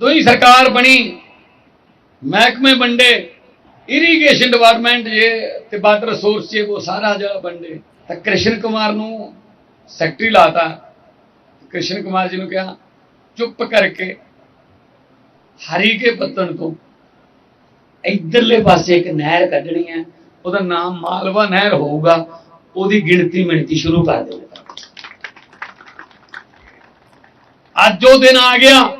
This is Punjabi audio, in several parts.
ਦੋਈ ਸਰਕਾਰ ਬਣੀ, ਮਹਿਕਮੇ ਵੰਡੇ ਇਰੀਗੇਸ਼ਨ ਡਿਪਾਰਟਮੈਂਟ ਜੇ ਤੇ ਵਾਟਰ ਰਿਸੋਰਸ ਜੇ, ਉਹ ਸਾਰਾ ਜਿਹੜਾ ਵੰਡੇ। ਤਾਂ ਕ੍ਰਿਸ਼ਨ ਕੁਮਾਰ ਨੂੰ ਸੈਕਟਰੀ ਲਾਤਾ। ਕ੍ਰਿਸ਼ਨ ਕੁਮਾਰ ਜੀ ਨੂੰ ਕਿਹਾ, ਚੁੱਪ ਕਰਕੇ ਹਰੀ ਕੇ ਪੱਤਣ ਤੋਂ ਇਧਰਲੇ ਪਾਸੇ ਇੱਕ ਨਹਿਰ ਕੱਢਣੀ ਹੈ, ਉਹਦਾ ਨਾਮ ਮਾਲਵਾ ਨਹਿਰ ਹੋਊਗਾ, ਉਹਦੀ ਗਿਣਤੀ ਮਿਣਤੀ ਸ਼ੁਰੂ ਕਰ ਦਿਓ। ਅੱਜ ਉਹ ਦਿਨ ਆ ਗਿਆ।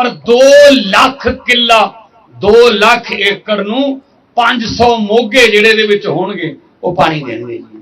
ਪਰ 2 ਲੱਖ ਕਿੱਲਾ 2 ਲੱਖ ਏਕੜ ਨੂੰ 500 ਮੋਗੇ ਜਿਹੜੇ ਦੇ ਵਿੱਚ ਹੋਣਗੇ, ਉਹ ਪਾਣੀ ਦੇਣਗੇ ਜੀ।